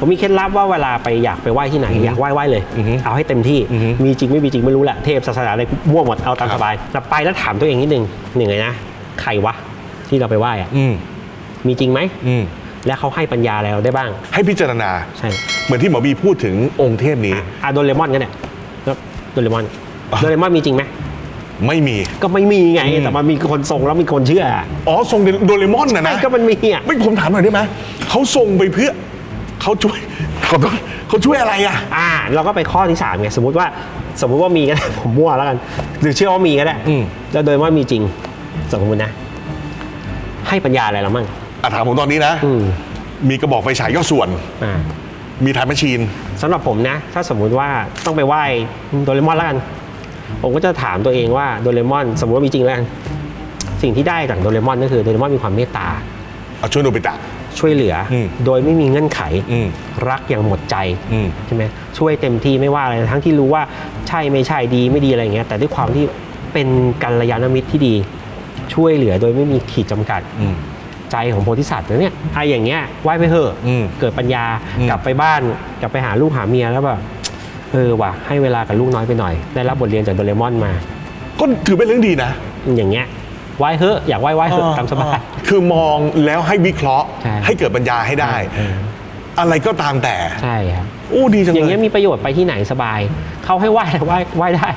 ผมมีเคล็ดลับว่าเวลาไปอยากไปไหว้ที่ไหน อยากไหว้ไหว้เลยอือฮึเอาให้เต็มที่อือฮึมีจริงไม่มีจริงไม่รู้แหละ เทพศาสนาอะไรมั่วหมดเอาตามครัสบบายแต่ไปแล้วถามตัวเองนิดนึงหนึ่งเลยนะ ใครวะที่เราไปไหว้อะอืมมีจริงไหมอืมและเขาให้ปัญญาอะไรเราได้บ้าง ให้พิจารณาใช่เหมือนที่หมอบีพูดถึงองค์เทพนี้อะโดเรมอนกันเนี่ยแล้วโดเรมอนอะโดเรมอนมีจริงไหมไม่มีก็ไม่มีไงอืมแต่มันมีคนทรงแล้วมีคนเชื่ออะอ๋อทรงโดเรมอนนะนะใช่ก็มันมีอะไม่ผมถามหน่อยได้ไหมเขาทรงไปเพื่อ เขาช่วยขอโทษเขาช่วยอะไรอะ อ่าเราก็ไปข้อที่สามไงสมมติว่าสมมุติว่ามีก็ได้ ผมมั่วแล้วกัน หรือเชื่อว่ามีก็ได้อืม แล้วโดยว่ามีจริงสมมตินะ ให้ปัญญาอะไรเรามั่งอะถามผมตอนนี้นะ อืมมีกระบอกไฟฉายย่อส่วน อ่ามีทายแมชชีน สำหรับผมนะ ถ้าสมมุติว่าต้องไปไหว้โดเรมอนแล้วกัน ผมก็จะถามตัวเองว่าโดเรมอน สมมติว่ามีจริงแล้วกันสิ่งที่ได้จากโดเรมอนก็คือโดเรมอนมีความเมตตา เอาช่วยโนบิตะ ช่วยเหลืออมโดยไม่มีเงื่อนไขอืมรักอย่างหมดใจอืมใช่ไหมช่วยเต็มที่ไม่ว่าอะไรทั้งที่รู้ว่าใช่ไม่ใช่ดีไม่ดีอะไรอย่างเงี้ยแต่ด้วยความที่เป็นกัลยาณมิตรที่ดี ช่วยเหลือโดยไม่มีขีดจำกัดอืมใจของโพธิสัตว์นะเนี่ยไอ้อย่างเงี้ยไหว้ไปเถอะอืมเกิดปัญญาอืมกลับไปบ้านกลับไปหาลูกหาเมียแล้วแบบเออว่ะให้เวลากับลูกน้อยไปหน่อย ได้รับบทเรียนจากโดเรมอนมา ก็ถือเป็นเรื่องดีนะ อย่างเงี้ย ไหว้เถอะอยากไหว้ไหว้เถอะตามสบาย คือมองแล้วให้วิเคราะห์ ใช่ ให้เกิดปัญญาให้ได้เอออะไรก็ตามแต่ ใช่ครับโอ้ดีจังอย่างเลเงี้ยยมีประโยชน์ไปที่ไหนสบาย เขาให้ไหว้ไหว้ไหว้ได้